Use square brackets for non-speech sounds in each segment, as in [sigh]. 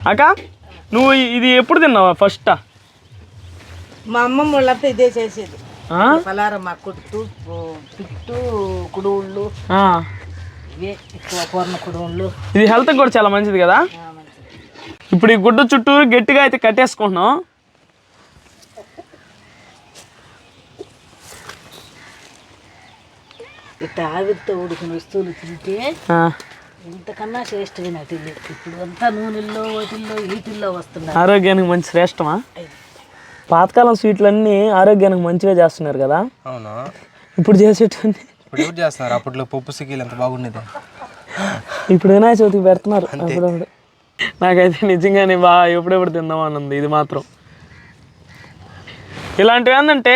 అక్క నువ్వు ఇది ఎప్పుడు తిన్నావా ఫస్ట్ మా అమ్మమ్మ వాళ్ళంతా ఇదే చేసేది. పలారం మా కుట్టు పిట్టు కుడువుళ్ళు ఇవే ఎక్కువ పూర్ణ కుడువుళ్ళు. ఇది హెల్త్ కూడా చాలా మంచిది కదా? ఇప్పుడు ఈ గుడ్డ చుట్టూ గట్టిగా అయితే కట్టేసుకుంటున్నాం ఇట్లా ఆవిరితో ఉడికిన వస్తువులు తింటే ఇంతకన్నా శ్రేష్టమైన అటు లేదు ఇప్పుడు అంతా నూనెల్లో వాటిల్లో వీటిల్లో వస్తున్నారు. ఆరోగ్యానికి మంచి శ్రేష్టమా? పాతకాలం స్వీట్లన్నీ ఆరోగ్యానికి మంచిగా చేస్తున్నారు కదా? అవును? ఇప్పుడు చేసేటువంటి ఇప్పుడు ఎవరు చేస్తున్నారు? అప్పట్లో పప్పు సిక్కీలు ఎంత బాగుండేది. ఇప్పుడు వినాయక చవితికి పెడుతున్నారు. అప్పుడప్పుడు. నాకైతే నిజంగానే బాగా ఎప్పుడెప్పుడు తిందామని ఉంది ఇది మాత్రం. ఇలాంటివి ఏంటంటే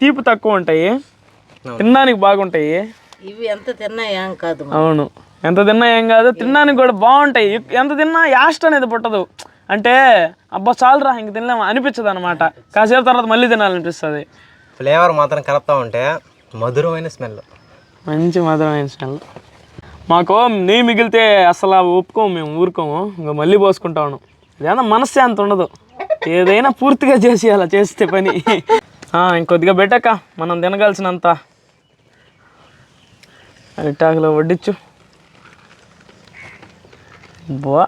తీపి తక్కువ ఉంటాయి. తినడానికి బాగుంటాయి. ఇవి ఎంత తిన్నా ఏం కాదు. అవును. ఎంత తిన్నా ఏం కాదు తినడానికి కూడా బాగుంటాయి. ఎంత తిన్నా యాస్ట్ అనేది పుట్టదు. అంటే అబ్బా చాలురా ఇంక తినలేము అనిపించదు అనమాట కాసేపు తర్వాత మళ్ళీ తినాలనిపిస్తుంది. ఫ్లేవర్ మాత్రం కలుపుతా ఉంటే మధురమైన స్మెల్. మంచి మధురమైన స్మెల్. మాకు నెయ్యి మిగిలితే అసలు ఒప్పుకోము మేము ఊరుకోము. ఇంకా మళ్ళీ పోసుకుంటా ఉన్నాం. ఇదేనా మనశ్శాంతి ఉండదు. ఏదైనా పూర్తిగా చేసి అలా చేస్తే పని. ఇంకొద్దిగా పెట్టాక మనం తినగలిసినంత. అరిటాకులో వడ్డించు బా.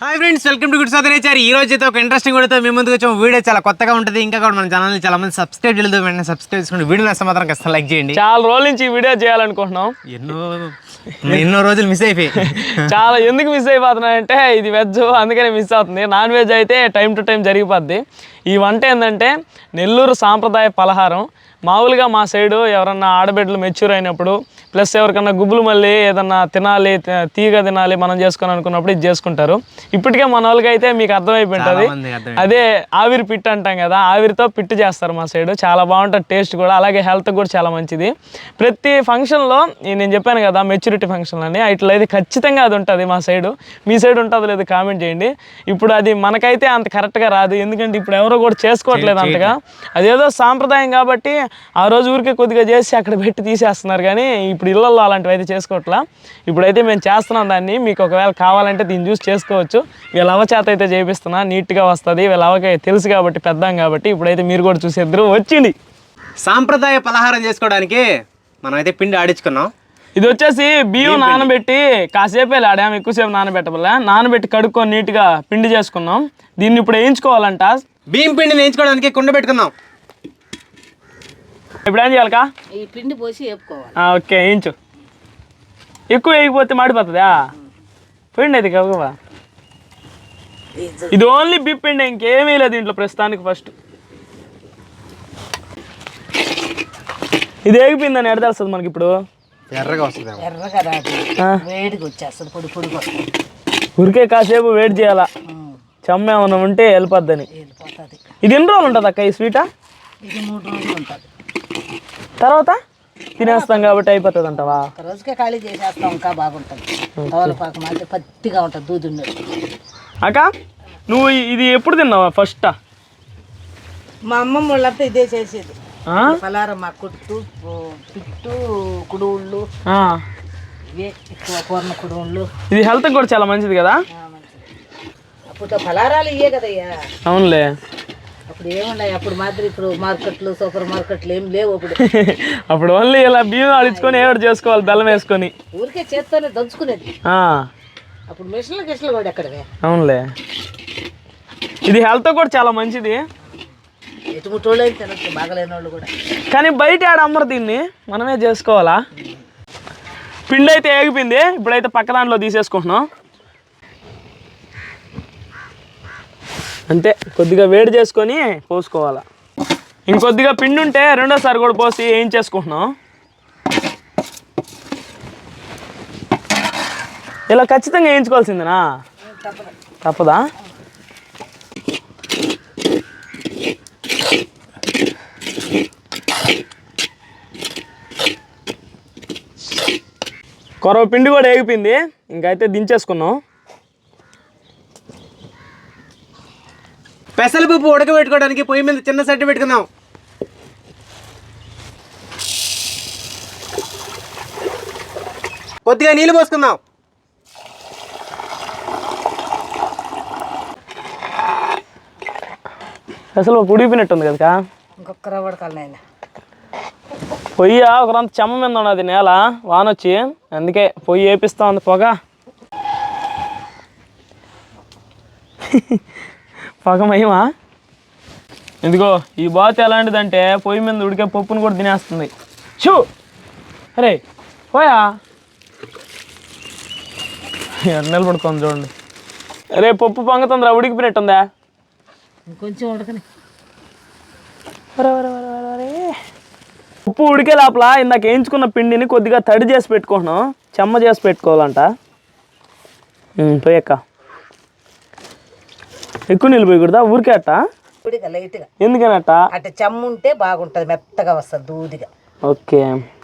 Hi friends welcome to good sir nature ఈ రోజు అయితే ఒక ఇంట్రెస్టింగ్ వీడియోతో మీ ముందుకు వచ్చాము. వీడియో చాలా కొత్తగా ఉంటుంది. ఇంకా కూడా మన ఛానల్ చాలా మంది సబ్స్క్రైబ్ చేయలేదు. వెంటనే సబ్స్క్రైబ్ చేసుకుని వీడియో నష్టం మాత్రం ఖచ్చితంగా లైక్ చేయండి. చాలా రోజుల నుంచి వీడియో చేయాలనుకుంటున్నాం. ఎన్నో ఎన్నో రోజులు మిస్ అయిపోయి [laughs] చాలా ఎందుకు మిస్ అయిపోతున్నాయంటే ఇది వెజ్ అందుకనే మిస్ అవుతుంది. నాన్ వెజ్ అయితే టైం టు టైం జరిగిపోద్ది. ఈ వంట ఏంటంటే నెల్లూరు సాంప్రదాయ పలహారం. మామూలుగా మా సైడు ఎవరన్నా ఆడబిడ్డలు మెచ్యూర్ అయినప్పుడు ప్లస్ ఎవరికన్నా గుబ్బులు మళ్ళీ ఏదన్నా తినాలి తీగ తినాలి మనం చేసుకొని అనుకున్నప్పుడు ఇది చేసుకుంటారు. ఇప్పటికే మన వాళ్ళకి అయితే మీకు అర్థమైపోయి ఉంటుంది మంది అర్థం అదే ఆవిరి పిట్టు అంటాం కదా ఆవిరితో పిట్టు చేస్తారు మా సైడ్. చాలా బాగుంటుంది టేస్ట్ కూడా. అలాగే హెల్త్ కూడా చాలా మంచిది. ప్రతి ఫంక్షన్లో నేను చెప్పాను కదా మెచ్యూరిటీ ఫంక్షన్ అని ఇట్లా అయితే ఖచ్చితంగా అది ఉంటుంది మా సైడు. మీ సైడ్ ఉంటుందో లేదు కామెంట్ చేయండి. ఇప్పుడు అది మనకైతే అంత కరెక్ట్గా రాదు. ఎందుకంటే ఇప్పుడు ఎవరో కూడా చేసుకోవట్లేదు అంతగా. అదేదో సాంప్రదాయం కాబట్టి ఆ రోజు ఊరికే కొద్దిగా చేసి అక్కడ పెట్టి తీసేస్తున్నారు కానీ ఇప్పుడు ఇళ్ళల్లో అలాంటివి అయితే చేసుకోవట్లా. ఇప్పుడైతే మేము చేస్తున్నాం దాన్ని. మీకు ఒకవేళ కావాలంటే దీన్ని చూసి చేసుకోవచ్చు. వీళ్ళ అవ చేత అయితే చేపిస్తున్నా. నీట్గా వస్తుంది. వీళ్ళ అవకి తెలుసు కాబట్టి పెద్దాం కాబట్టి ఇప్పుడైతే మీరు కూడా చూసేద్దరు వచ్చింది సాంప్రదాయ పలహారం చేసుకోవడానికి మనం అయితే పిండి ఆడించుకున్నాం. ఇది వచ్చేసి బియ్యం నానబెట్టి కాసేపే ఆడాము. ఎక్కువసేపు నానబెట్టబల్ల నానబెట్టి కడుక్కొని నీట్గా పిండి చేసుకున్నాం. దీన్ని ఇప్పుడు వేయించుకోవాలంట. బియ్యం పిండిని వేయించుకోవడానికి కుండ పెట్టుకుందాం ఇప్పుడు ఏం చేయాలకా? ఈ పిండి పోసి వేపుకోవాలి. ఆ, ఓకే వేయించు ఎక్కువ వేయకపోతే మాడిపోతుందా? పిండి అది కవ్వవా ఇది ఓన్లీ బిప్ పిండి ఇంకేమీ లేదు దీంట్లో ప్రస్తుతానికి ఫస్ట్. ఇది ఏగిపోయిందని ఎడ తెలుస్తుంది మనకి ఇప్పుడు? ఎర్రగా వస్తుంది ఎర్రగా రాదు. వేడిగా వచ్చేస్తుంది పొడి పొడిగా ఉరికే కాసేపు వెయిట్ చేయాలా? చెమ్మ ఏమన్నా ఉంటే వెళ్ళిపోద్దని. వెళ్ళిపోతుంది. ఇది ఎన్ని రోజులు ఉంటుంది అక్క ఈ స్వీటా? ఇది మూడు రోజులు ఉంటుంది. తర్వాత తినేస్తాం కాబట్టి అయిపోతుంది అంటవా రోజుకే ఖాళీ చేసేస్తాం ఇంకా బాగుంటుంది. తవలపాకు మాత్రం పత్తిగా ఉంటుంది దూది అక్క నువ్వు ఇది ఎప్పుడు తిన్నావా ఫస్ట్ మా అమ్మమ్మ వాళ్ళంతా ఇదే చేసేది. పలారం మా కుట్టు పిట్టు కుడువుళ్ళు. ఇవే ఎక్కువ పూర్ణ కుడువుళ్ళు. ఇది హెల్త్ కూడా చాలా మంచిది కదా? ఆ, మంచిది. అప్పుడు పలారాలు ఇవే కదయ్యా. అవునులే. అప్పుడు ఏమున్నాయి? అప్పుడు ఇప్పుడు మార్కెట్లు సూపర్ మార్కెట్లు ఏం లేవు అప్పుడు [laughs] అప్పుడు ఓన్లీ ఇలా బియ్యం ఆడించుకొని ఏడు చేసుకోవాలి బెల్లం వేసుకొని. ఊరికే చేత్తోనే దంచుకునేది. ఆ, అప్పుడు మిషన్లు గిషన్లు కూడా ఎక్కడవే? అవునులే. ఇది హెల్త్ కూడా చాలా మంచిది. ఎటుముట్టోళ్ళు అయితే తినచ్చు బాగలేని వాళ్ళు కూడా. కానీ బయట ఆడ అమ్మరు దీన్ని? మనమే చేసుకోవాలా? పిండి అయితే ఏగిపోయింది. ఇప్పుడైతే పక్క దాంట్లో తీసేసుకుంటున్నాం. అంతే కొద్దిగా వేడి చేసుకొని పోసుకోవాలా. ఇంకొద్దిగా పిండి ఉంటే రెండోసారి కూడా పోసి ఏం చేసుకుంటున్నాం ఇలా ఖచ్చితంగా వేయించుకోవాల్సిందేనా? తప్పదా? కొరవ పిండి కూడా ఏగిపోయింది ఇంకైతే దించేసుకున్నాం పెసలపప్పు ఉడకబెట్టుకోవడానికి పొయ్యి మీద చిన్న సడ్డు పెట్టుకుందాం. కొద్దిగా నీళ్ళు పోసుకుందాం. అసలు పుడిపోయినట్టుంది కదా ఇంకొక పొయ్యి ఒక రంత చెమ్మ మీద ఉన్నది నేల వానొచ్చి. అందుకే పొయ్యి వేపిస్తా ఉంది పొగ. [laughs] పొగ మహిమా ఇదిగో ఈ బాత్ ఎలాంటిదంటే పొయ్యి మీద ఉడికే పప్పును కూడా తినేస్తుంది. షూ అరే పోయా? ఎన్నెలు పడుకోండి చూడండి. అరే పప్పు పొంగతుందిరా ఉడికిపోయినట్టుందా? ఇంకొంచెం ఉడకని. ఉప్పు ఉడికే లోపల ఇందాక వేయించుకున్న పిండిని కొద్దిగా తడి చేసి పెట్టుకుంటున్నాం. చెమ్మ చేసి పెట్టుకోవాలంట. పోయక్క ఎక్కువ నీళ్ళు పోయకూడదా? ఊరికే అట్ట? ఉడిక లైట్గా. ఎందుకనట్ట? అట్ట చెమ్మ ఉంటే బాగుంటుంది మెత్తగా వస్తుంది దూదిగా. ఓకే.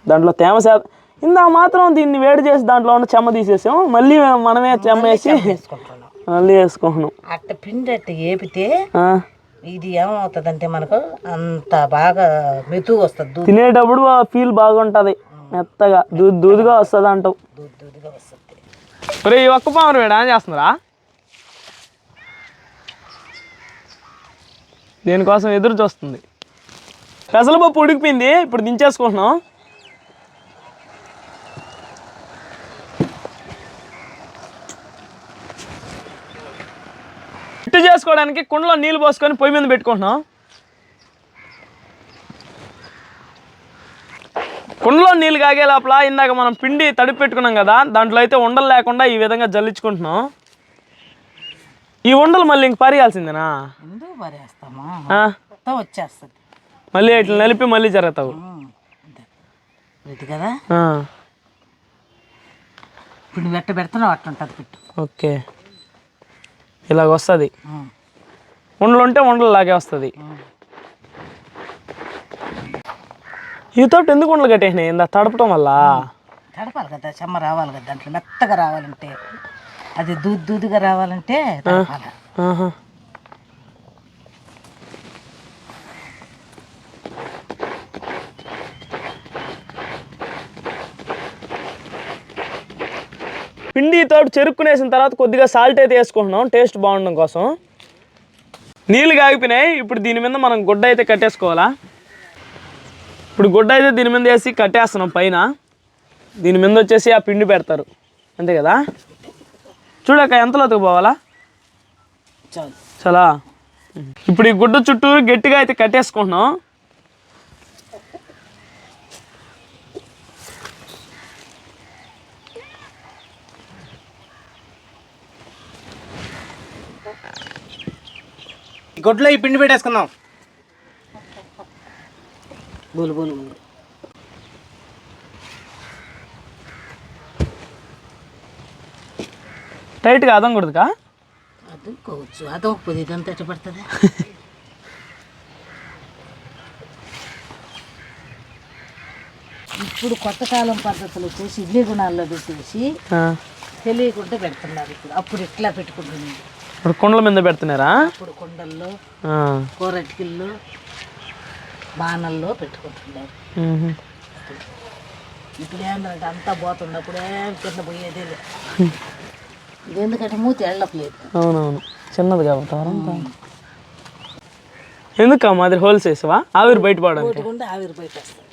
దాంట్లో తేమ శాతం ఇందా మాత్రం దీన్ని వేడి చేసి దాంట్లో ఉన్న చెమ్మ తీసేసాం మళ్ళీ మనమే చెమ్మ వేసి వేసుకుంటున్నాం. మళ్ళీ వేసుకుంటున్నాం. అట్ట పిండి అట్ట ఏపితే ఆ, ఇది ఏమవుతుందంటే మనకు అంత బాగా మెతుగు వస్తుంది దూది. తినేటప్పుడు ఫీల్ బాగుంటుంది. మెత్తగా దూ దూదిగా వస్తుంది అంటావు దూది దూదిగా వస్తుంది. ఒరే ఈ ఒక్క పామురు వేడా ఏం చేస్తున్నారా? దేనికోసం ఎదురు చూస్తుంది. పెసలపప్పు ఉడికిపోయింది ఇప్పుడు దించేసుకుంటున్నాం. పిట్టు చేసుకోవడానికి కుండలో నీళ్ళు పోసుకొని పొయ్యి మీద పెట్టుకుంటున్నాం. కుండలో నీళ్ళు కాగే లోపల ఇందాక మనం పిండి తడిపి పెట్టుకున్నాం కదా దాంట్లో అయితే ఉండలు లేకుండా ఈ విధంగా జల్లించుకుంటున్నాం. ఈ ఉండలు మళ్ళీ ఇంక పరిగాల్సిందేనా ఎందుకు పరేస్తామా? ఆ? మొత్తం వచ్చేస్తుంది. మళ్ళీ ఇట్లా నలిపి మళ్ళీ జరుగుతావు. ఇది కదా? ఇప్పుడు నువ్వు ఎట్ట పెడుతున్నావు అట్ట ఉంటుంది పెట్టు. ఓకే. ఇలాగ వస్తుంది. ఉండలు ఉంటే ఉండలు లాగే వస్తుంది. ఈ తోట ఎందుకు ఉండలు కట్టేసినాయి? ఇందా తడపటం వల్ల? తడపాలి కదా చెమ్మ రావాలి కదా దాంట్లో మెత్తగా రావాలంటే. అది దూది దూదిగా రావాలంటే ఆహా. పిండి తోటి చెరుక్కునేసిన తర్వాత కొద్దిగా సాల్ట్ అయితే వేసుకుంటున్నాం. టేస్ట్ బాగుండడం కోసం. నీళ్ళు కాగిపోయినాయి. ఇప్పుడు దీని మీద మనం గుడ్డ అయితే కట్టేసుకోవాలా? ఇప్పుడు గుడ్డ అయితే దీని మీద వేసి కట్టేస్తున్నాం పైన. దీని మీద వచ్చేసి ఆ పిండి పెడతారు. అంతే కదా? చూడక ఎంతలోకి పోవాలా? చాలు. చాలా. ఇప్పుడు ఈ గుడ్డ చుట్టూరు గట్టిగా అయితే కట్టేసుకుంటున్నాం. ఈ గుడ్లో ఈ పిండి పెట్టేసుకుందాం. బోలు బోలు బోలు. టైట్గా అదం కూడదుకా అదుకోవచ్చు అదొకపోతే ఇదంతా ఎట్ట పడుతుంది. ఇప్పుడు కొత్త కాలం పద్ధతులు వచ్చేసి ఇడ్లీ గుణాల్లో పెట్టేసి తెలియకుండా పెడుతున్నారు ఇప్పుడు. అప్పుడు ఇట్లా పెట్టుకుంటున్నారు? ఇప్పుడు కుండల మీద పెడుతున్నారా? అప్పుడు కొండల్లో. కూరటికిల్లో బాణల్లో పెట్టుకుంటున్నారు. ఇప్పుడు ఏంటంటే అంతా పోతుంది అప్పుడు ఏం కింద పోయేదే లేదు. [laughs] ఇది ఎందుకంటే మూతి వెళ్ళట్లేదు అవునవును. చిన్నది కాబట్టి ఎవరంతా ఎందుకు మాదిరి హోల్స్ వేసావా? ఆవిరి బయటపడడానికి కొట్టుకుంటే ఆవిరి బయట వస్తుంది.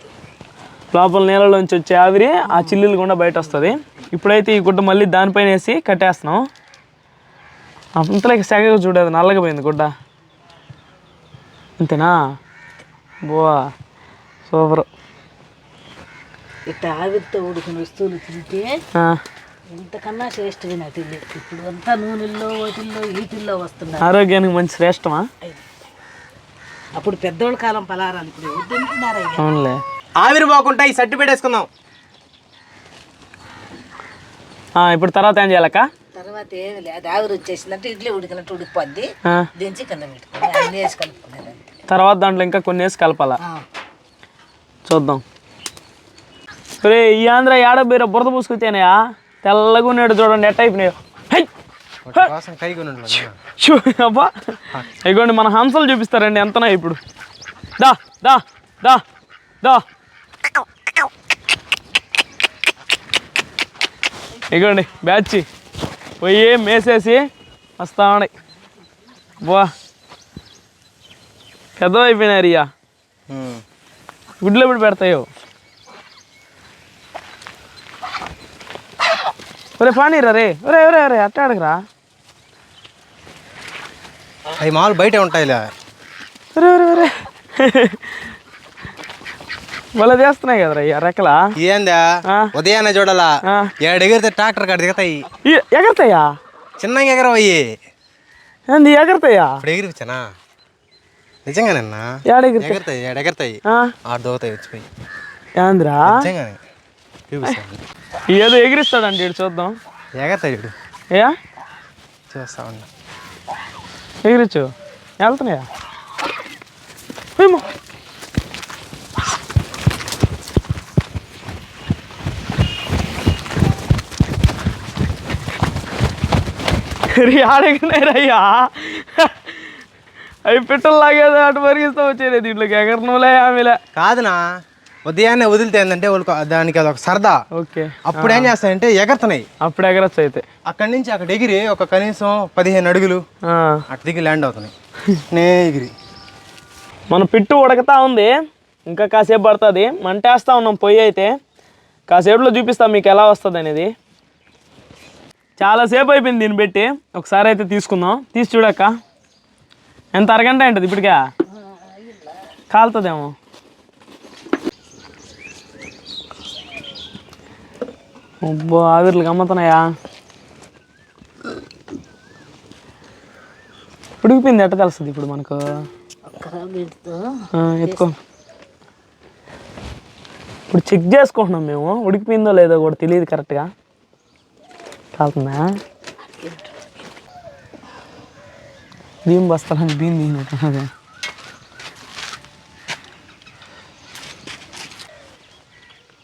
లోపల నీళ్ళలోంచి వచ్చే ఆవిరి ఆ చిల్లులు గుండా బయట వస్తుంది. ఇప్పుడైతే ఈ గుడ్డ మళ్ళీ దానిపైన వేసి కట్టేస్తున్నాం. అంతలోకి సెగగా చూడదు నల్లగా పోయింది గుడ్డ. అంతేనా? బోవా సూపర్. ఇట్లా ఆవిరితో ఉడికిన వస్తువులు తింటే ఇంతకన్నా శ్రేష్టమైన అటు లేదు ఇప్పుడు అంతా నూనెల్లో వాటిల్లో వీటిల్లో వస్తున్నారు. ఆరోగ్యానికి మంచి శ్రేష్టమా? అప్పుడు పెద్దోళ్ళ కాలం పలారాలు ఇప్పుడు తింటున్నారు అవునులే. ఆవిరి పోకుండా ఈ సట్టు పెట్టేసుకుందాం. ఆ, ఇప్పుడు తర్వాత ఏం చేయాలక్క? తర్వాత ఏమి లేదు అది ఆవిరి వచ్చేసిందంటే ఇడ్లీ ఉడికినట్టు ఉడికిపోద్ది. దించి కింద పెట్టుకుని అన్నీ వేసి కలుపుకునేది అంతే. తర్వాత దాంట్లో ఇంకా కొన్ని వేసి కలపాలా? ఆ, చూద్దాం. రే ఈ ఆంధ్ర ఏడ బీర బురద పూసుకొచ్చానయా తెల్లగా ఉన్నాడు చూడండి ఎట్ట అయిపోయినాయో. అబ్బా! ఇగోండి మన హంసలు చూపిస్తారండి ఎంతనా ఇప్పుడు? దా దా దా దా. ఇగోండి బ్యాచ్. పోయి మేసేసి వస్తా ఉన్నాయి బా. పెద్ద అయిపోయినాయి రియా గుడ్లు ఎప్పుడు పెడతాయో? ఒరే పానీరా రే. ఒరే ఒరే ఒరే అట్ట అడగరా. అవి మామూలు బయటే ఉంటాయిలే. ఒరే ఒరే ఒరే. భలే చేస్తున్నాయి కదరా ఈ రెక్కలా. ఏందా. ఉదయాన్నే చూడాలా. ఏడు ఎగిరితే ట్రాక్టర్ కాడ దిగుతాయి. ఎగరతాయా? చిన్నగా ఎగరవయ్యి ఏంది ఎగరతాయా? ఇప్పుడు ఎగిరిపించానా నిజంగానన్నా ఎగరతాయి ఎగరతాయి ఏడు ఎగరతాయి. ఆ, ఆడు దోగుతాయి వచ్చిపోయి. ఏందిరా? నిజంగానే. చూపిస్తాను. ఏదో ఎగిరిస్తాడండి ఈడు చూద్దాం. ఎగరతాయి చూడు ఏ? చూస్తా ఉన్నా ఎగిరిచ్చు. వెళ్తున్నాయా? ఏమో. ఆడగినారయ్యా అవి పిట్టలు లాగేది అటు పరిగిస్తూ వచ్చేది. దీంట్లోకి ఎగరనులే ఆమెలే. కాదునా? ఉదయాన్నే వదిలితే ఏంటంటే వాళ్ళకు దానికి అదొక సరదా. ఓకే. అప్పుడు ఏం చేస్తాయంటే ఎగరుతున్నాయి అప్పుడు ఎగరచ్చు అయితే అక్కడి నుంచి అక్కడ ఎగిరి ఒక కనీసం పదిహేను అడుగులు. అటు దిగి ల్యాండ్ అవుతున్నాయి. నే ఎగిరి. మన పిట్టు ఉడకతా ఉంది. ఇంకా కాసేపు పడుతుంది. మంటేస్తా ఉన్నాం పొయ్యి అయితే. కాసేపులో చూపిస్తాం మీకు ఎలా వస్తుంది అనేది. చాలాసేపు అయిపోయింది దీన్ని పెట్టి. ఒకసారి అయితే తీసుకుందాం. తీసి చూడక్క. ఎంత అరగంట ఉంటుంది ఇప్పటికే? కాలుతుందేమో. అబ్బో ఆవిర్లు గమ్మతున్నాయా ఉడికిపోయింది ఎట్ట తెలుస్తుంది ఇప్పుడు మనకు? ఎత్తుకో. ఇప్పుడు చెక్ చేసుకుంటున్నాం మేము ఉడికిపోయిందో లేదో కూడా తెలియదు కరెక్ట్గా కాలుతుందా? బియ్యం బస్తాలని బియ్యం తీసినట్టు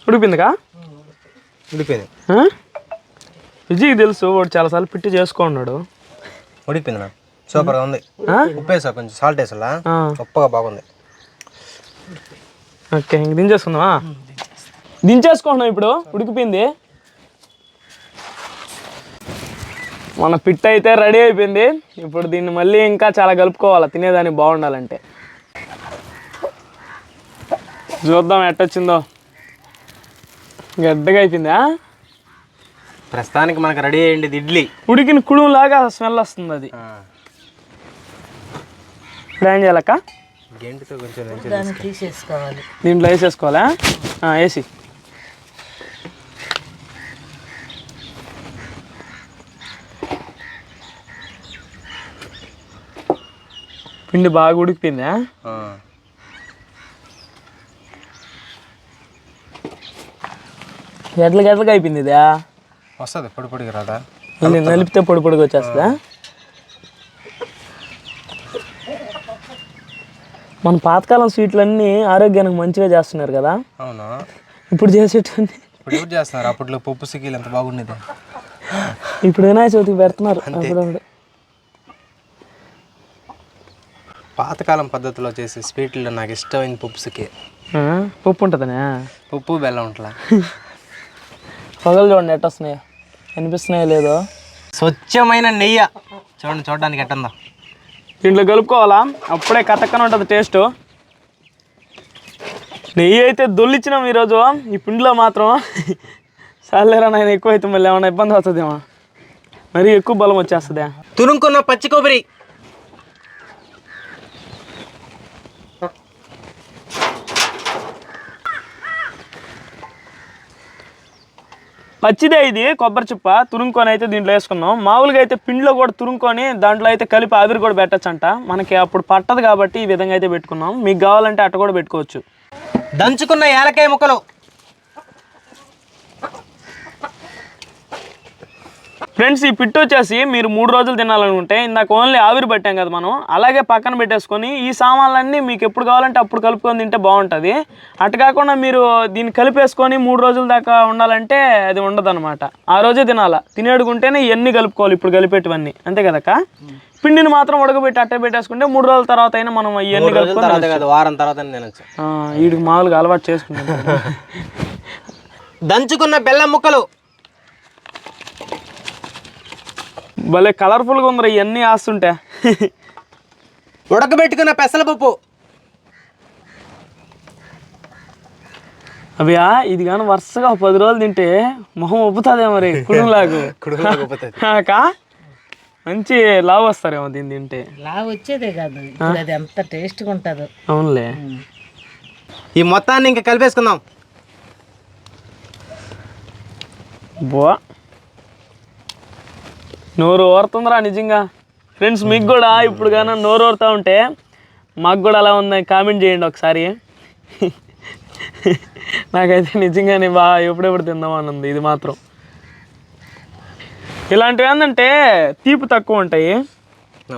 ఉడికిపోయిందిగా? ఉడిపోయింది? విజయ్కి తెలుసు వాడు చాలాసార్లు పిట్టి చేసుకున్నాడు ఉడిపోయింది నా సూపర్గా ఉంది. ఆ? ఉప్పు వేసా కొంచెం సాల్ట్ వేసా ఆ. ఉప్పగా బాగుంది. ఓకే ఇంక దించేసుకుందామా? దించేసుకుంటున్నాం ఇప్పుడు ఉడికిపోయింది. మన పిట్ అయితే రెడీ అయిపోయింది. ఇప్పుడు దీన్ని మళ్ళీ ఇంకా చాలా కలుపుకోవాలి తినేదానికి బాగుండాలంటే. చూద్దాం ఎట్టొచ్చిందో. గడ్డగా అయిపోయిందా? ప్రస్తుతానికి మనకు రెడీ అయ్యింది ఇడ్లీ. ఉడికిన కుడుములాగా స్మెల్ వస్తుంది అది. ఏం చేయాలక్క? గెంటితో కొంచెం తీసేసుకోవాలి. దీంట్లో వేసేసుకోవాలా ఆ, వేసి పిండి బాగా ఉడికిపోయిందా? గట్ల గట్లగా అయిపోయింది ఇదా? వస్తుంది పొడి పొడిగా రాదా? మళ్ళీ నలిపితే పొడి పొడిగా వచ్చేస్తుందా? మన పాతకాలం స్వీట్లన్నీ ఆరోగ్యానికి మంచిగా చేస్తున్నారు కదా? అవును? ఇప్పుడు చేసేటువంటి ఇప్పుడు ఎవరు చేస్తున్నారు? అప్పట్లో పప్పు సిక్కీలు ఎంత బాగుండేది. ఇప్పుడు వినాయక చవితికి పెడుతున్నారు. అప్పుడప్పుడు. పాతకాలం పద్ధతిలో చేసే స్వీట్లో నాకు ఇష్టమైన పప్పు సిక్కి ఆ, పప్పు ఉంటుందనే? పప్పు బెల్లం ఉంటలా [laughs] పొగలు చూడండి ఎట్ట వస్తున్నాయో. కనిపిస్తున్నాయో లేదో. స్వచ్ఛమైన నెయ్యి. చూడండి చూడడానికి ఎట్టుందో. దీంట్లో కలుపుకోవాలా? అప్పుడే కతక్కన ఉంటుంది టేస్ట్ నెయ్యి అయితే దొల్లిచ్చినాం ఈరోజు. ఈ పిండిలో మాత్రం [laughs] సాలేరా నాయన ఎక్కువ అయితే మళ్ళీ ఏమైనా ఇబ్బంది వస్తుందేమో మరీ ఎక్కువ బలం వచ్చేస్తుందా. తురుముకున్న పచ్చి కొబ్బరి. పచ్చిదే ఇది కొబ్బరి చిప్ప తురుముకొని అయితే దీంట్లో వేసుకున్నాం మామూలుగా అయితే పిండిలో కూడా తురుముకొని దాంట్లో అయితే కలిపి ఆవిరి కూడా పెట్టచ్చంట. మనకి అప్పుడు పట్టదు కాబట్టి ఈ విధంగా అయితే పెట్టుకున్నాం. మీకు కావాలంటే అట్ట కూడా పెట్టుకోవచ్చు. దంచుకున్న ఏలకాయ ముక్కలు. ఫ్రెండ్స్ ఈ పిట్టు వచ్చేసి మీరు మూడు రోజులు తినాలనుకుంటే ఇందాక ఓన్లీ ఆవిరి పెట్టాం కదా మనం అలాగే పక్కన పెట్టేసుకొని ఈ సామాన్లన్నీ మీకు ఎప్పుడు కావాలంటే అప్పుడు కలుపుకొని తింటే బాగుంటుంది. అటు కాకుండా మీరు దీన్ని కలిపేసుకొని మూడు రోజుల దాకా ఉండాలంటే అది ఉండదు ఆ రోజే తినాలా. తినేడుకుంటేనే ఇవన్నీ కలుపుకోవాలి ఇప్పుడు కలిపేటివన్నీ. అంతే కదక్క? పిండిని మాత్రం ఉడకబెట్టి అట్టే పెట్టేసుకుంటే మూడు రోజుల తర్వాత అయినా మనం ఇవన్నీ కలుపుకొని కాదు వారం తర్వాత తినచ్చు. వీడికి మామూలుగా అలవాటు చేసుకుంటాం. [laughs] దంచుకున్న బెల్లం ముక్కలు. భలే కలర్ఫుల్గా ఉందిరా ఇవన్నీ ఆస్తుంటే. ఉడకబెట్టుకున్న పెసలపప్పు అవ్యా ఇది కానీ వరుసగా పది రోజులు తింటే మొహం ఒప్పుతుందే మరి కుడులాగు కా? మంచి లావు వస్తారేమో దీన్ని తింటే. లావు వచ్చేదే కాదు అది ఎంత టేస్ట్గా ఉంటుంది. అవునులే. ఈ మొత్తాన్ని ఇంకా కలిపేసుకుందాం. బా. నోరు ఓరుతుందిరా నిజంగా. ఫ్రెండ్స్ మీకు కూడా ఇప్పుడు కానీ నోరు ఓరుతూ ఉంటే మాకు కూడా అలా ఉందని కామెంట్ చేయండి ఒకసారి. నాకైతే నిజంగానే బాగా ఎప్పుడెప్పుడు తిందామని ఉంది ఇది మాత్రం. ఇలాంటివి ఏంటంటే తీపి తక్కువ ఉంటాయి.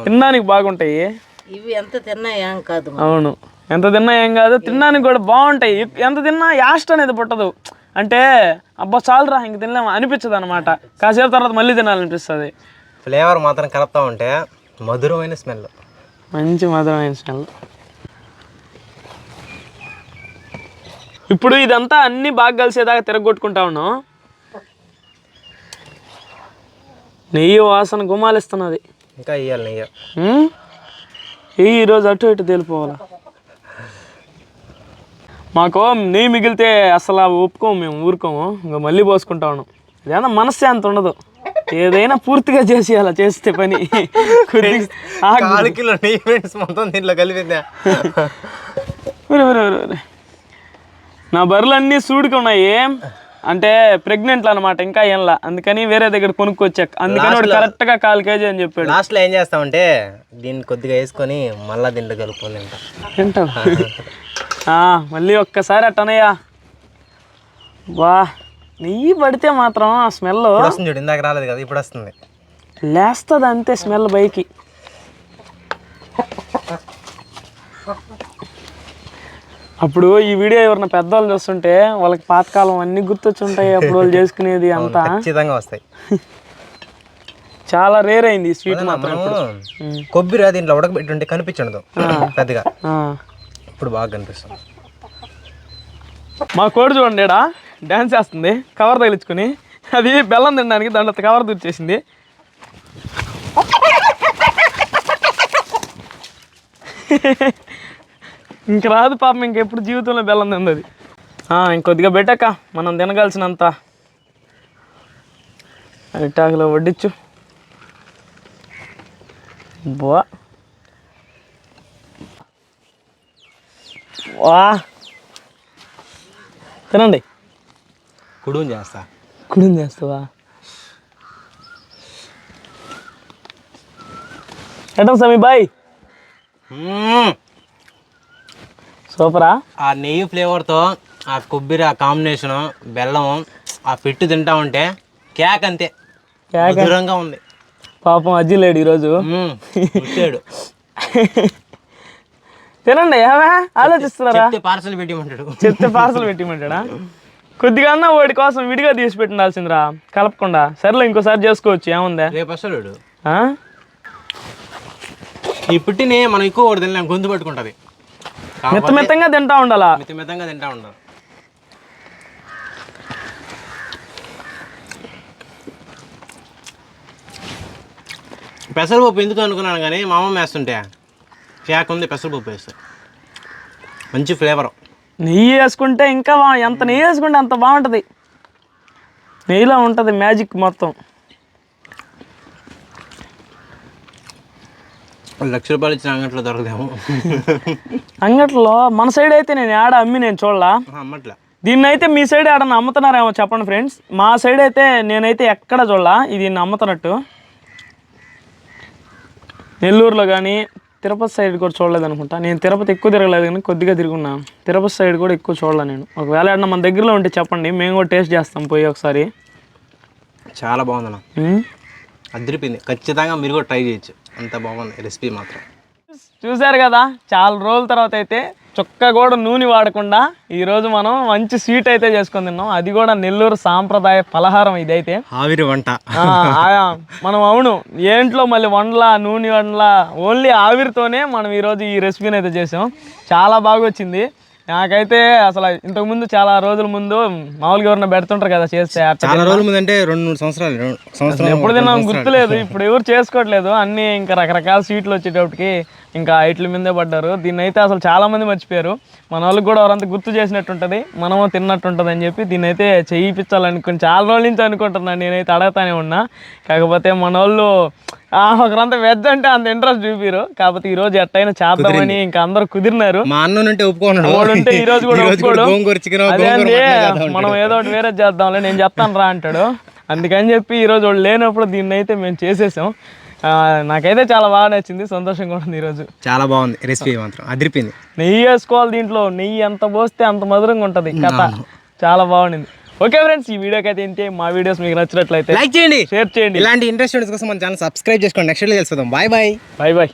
తినడానికి బాగుంటాయి. ఇవి ఎంత తిన్నా ఏం కాదు అవును. ఎంత తిన్నా ఏం కాదు తినడానికి కూడా బాగుంటాయి. ఎంత తిన్నా యాస్ట్ అనేది పుట్టదు. అంటే అబ్బా చాలురా ఇంక తినలేము అనిపించదు అనమాట కాసేపు తర్వాత మళ్ళీ తినాలనిపిస్తుంది. ఫ్లేవర్ మాత్రం కలుపుతా ఉంటే మధురమైన స్మెల్. మంచి మధురమైన స్మెల్. ఇప్పుడు ఇదంతా అన్ని బాగా కలిసేదాకా తిరగొట్టుకుంటా ఉన్నాం. నెయ్యి వాసన గుమాలిస్తున్నది. ఇంకా ఇయ్యాలి నెయ్యి? ఈ ఈరోజు అటు ఇటు తెలిపోవాలా? మాకు నెయ్యి మిగిలితే అసలు ఒప్పుకోము మేము ఊరుకోము. ఇంకా మళ్ళీ పోసుకుంటా ఉన్నాం. ఇదేనా మనశ్శాంతి ఉండదు. ఏదైనా పూర్తిగా చేసి అలా చేస్తే పని. కొద్దిగా ఆగు. కాలు కిలో నెయ్యి ఫ్రెండ్స్ మొత్తం దీంట్లో కలిపిందా. నా బర్రెలు అన్నీ సూడికి ఉన్నాయి. అంటే ప్రెగ్నెంట్లు అనమాట ఇంకా ఏంలా అందుకని వేరే దగ్గర కొనుక్కొచ్చాక. అందుకని వాడు కరెక్ట్గా కాలు కేజీ అని చెప్పాడు. లాస్ట్లో ఏం చేస్తామంటే దీన్ని కొద్దిగా వేసుకొని మళ్ళీ దీంట్లో కలుపుకొని తింటాం. మళ్ళీ ఒక్కసారి అట్టనయ్యా. వా. నెయ్యి పడితే మాత్రం ఆ స్మెల్ వస్తుంది చూడు ఇందాక రాలేదు కదా ఇప్పుడు వస్తుంది. లేస్తుంది అంతే స్మెల్ బైకి అప్పుడు ఈ వీడియో ఎవరైనా పెద్దవాళ్ళు చూస్తుంటే వాళ్ళకి పాతకాలం అన్ని గుర్తొచ్చుంటాయి అప్పుడు వాళ్ళు చేసుకునేది అంతా. ఖచ్చితంగా వస్తాయి. చాలా రేర్ అయింది ఈ స్వీట్ మాత్రం మనము కొబ్బరి దీంట్లో ఉడకబెట్టుంటే కనిపించదు పెద్దగా. ఇప్పుడు బాగా కనిపిస్తుంది. మా కోడి చూడండి డ్యాన్స్ చేస్తుంది కవర్ తగిలించుకుని. అది బెల్లం తినడానికి దాంట్లో కవర్ దుర్చేసింది ఇంక రాదు పాపం ఇంకెప్పుడు జీవితంలో బెల్లం తిందది ఇంకొద్దిగా పెట్టాక మనం తినగాల్సినంత. అరిటాకులో వడ్డించు బా వా తినండి. కుడుం చేస్తా. కుడిని చేస్తావా? ఎటం సమీ బాయ్. సూపరా? ఆ నెయ్యి ఫ్లేవర్తో ఆ కొబ్బరి ఆ కాంబినేషను బెల్లం ఆ పిట్టు తింటా ఉంటే కేక్ అంతే. కేక్? మధురంగా ఉంది. పాపం అజ్జి లేడు ఈరోజు. వచ్చాడు. తినండి ఏమే ఆలోచిస్తున్నారా? చెప్తే పార్సల్ పెట్టిమంటాడు. చెప్తే పార్సల్ పెట్టిమంటాడా? కొద్దిగా అన్న వాడి కోసం విడిగా తీసి పెట్టిండాల్సిందిరా. కలపకుండా. సర్లే ఇంకోసారి చేసుకోవచ్చు. ఏముందా? రేపు వస్తాడు వాడు. ఆ? ఈ పుట్టిని మనం ఎక్కువ ఒకటి తినలేం. గొంతు పట్టుకుంటుంది. మెత్త మెత్తంగా తింటా ఉండాలా? మిత మితంగా తింటా ఉండదు పెసరపప్పు ఎందుకు అనుకున్నాను కానీ మా అమ్మ వేస్తుంటే. కేక్ ఉంది పెసరపప్పు వేస్తే. మంచి ఫ్లేవర్. నెయ్యి వేసుకుంటే ఇంకా ఎంత నెయ్యి వేసుకుంటే అంత బాగుంటుంది. నెయ్యిలో ఉంటుంది మ్యాజిక్ మొత్తం. లక్ష రూపాయలు ఇచ్చిన అంగట్లో దొరకదేమో. అంగట్లో మన సైడ్ అయితే నేను ఆడ అమ్మి నేను చూడలా. అమ్మట్లా. దీన్ని అయితే మీ సైడ్ ఏడన్నా అమ్ముతున్నారేమో చెప్పండి ఫ్రెండ్స్. మా సైడ్ అయితే నేనైతే ఎక్కడ చూడలా ఇది అమ్ముతున్నట్టు. నెల్లూరులో కానీ తిరుపతి సైడ్ కూడా చూడలేదు అనుకుంటా నేను తిరుపతి ఎక్కువ తిరగలేదు కానీ కొద్దిగా తిరుగున్నా. తిరుపతి సైడ్ కూడా ఎక్కువ చూడలే నేను. ఒకవేళ ఏడన్నా మన దగ్గరలో ఉంటే చెప్పండి. మేము కూడా టేస్ట్ చేస్తాం పోయి ఒకసారి. చాలా బాగుందన్న. అదిరిపోయింది. ఖచ్చితంగా మీరు కూడా ట్రై చేయొచ్చు. అంత బాగుంది రెసిపీ మాత్రం. చూశారు కదా? చాలా రోజుల తర్వాత అయితే చుక్క కూడా నూనె వాడకుండా ఈరోజు మనం మంచి స్వీట్ అయితే చేసుకొని తిన్నాం. అది కూడా నెల్లూరు సాంప్రదాయ పలహారం ఇదైతే. ఆవిరి వంట. మనం అవును ఏంట్లో మళ్ళీ వండలా నూనె వండలా ఓన్లీ ఆవిరితోనే మనం ఈరోజు ఈ రెసిపీని అయితే చేసాం. చాలా బాగా వచ్చింది. నాకైతే అసలు ఇంతకు ముందు చాలా రోజుల ముందు మామూలుగా ఎవరన్నా పెడుతుంటారు కదా చేస్తే చాలా రోజుల ముందు అంటే రెండు మూడు సంవత్సరాలు రెండు సంవత్సరం ఎప్పుడు తిన్నాం గుర్తులేదు. ఇప్పుడు ఎవరు చేసుకోవట్లేదు. అన్ని ఇంకా రకరకాల స్వీట్లు వచ్చేటప్పటికి ఇంకా ఐట్ల మీదే పడ్డారు. దీన్ని అయితే అసలు చాలా మంది మర్చిపోయారు. మన వాళ్ళకి కూడా ఎవరంతా గుర్తు చేసినట్టు ఉంటుంది మనము తిన్నట్టు ఉంటుంది అని చెప్పి దీన్ని అయితే చేయించాలనుకుని చాలా రోజుల నుంచి అనుకుంటున్నాను నేనైతే అడగతానే ఉన్నా. కాకపోతే మన వాళ్ళు ఆ, ఒకరంతా వెజ్ అంటే అంత ఇంట్రెస్ట్ చూపిరు. కాకపోతే ఈ రోజు ఎట్టయినా చేద్దామని ఇంకా అందరూ కుదిరినారు. మా అన్న ఉంటే ఈ రోజు కూడా ఒప్పుకోడు. మనం ఏదో ఒకటి వేరే చేద్దాంలే నేను చెప్తాను రా అంటాడు. అందుకని చెప్పి ఈ రోజు వాళ్ళు లేనప్పుడు దీన్ని అయితే మేము చేసేసాం. నాకైతే చాలా బాగా నచ్చింది. సంతోషంగా ఉంది ఈరోజు. చాలా బాగుంది. రెసిపీ మాత్రం అదిరిపోయింది. నెయ్యి వేసుకోవాలి దీంట్లో. నెయ్యి ఎంత పోస్తే అంత మధురంగా ఉంటుంది. కథ. చాలా బాగుంది ఓకే ఫ్రెండ్స్ ఈ వీడియోకి అయితే ఏంటి మా వీడియోస్ మీకు నచ్చినట్లయితే లైక్ చేయండి. షేర్ చేయండి. ఇలాంటి ఇంట్రెస్ట్ కోసం మన ఛానల్ సబ్స్క్రైబ్ చేసుకోండి. నెక్స్ట్ తెలుసుకుందాం బాయ్ బాయ్ బాయ్ బాయ్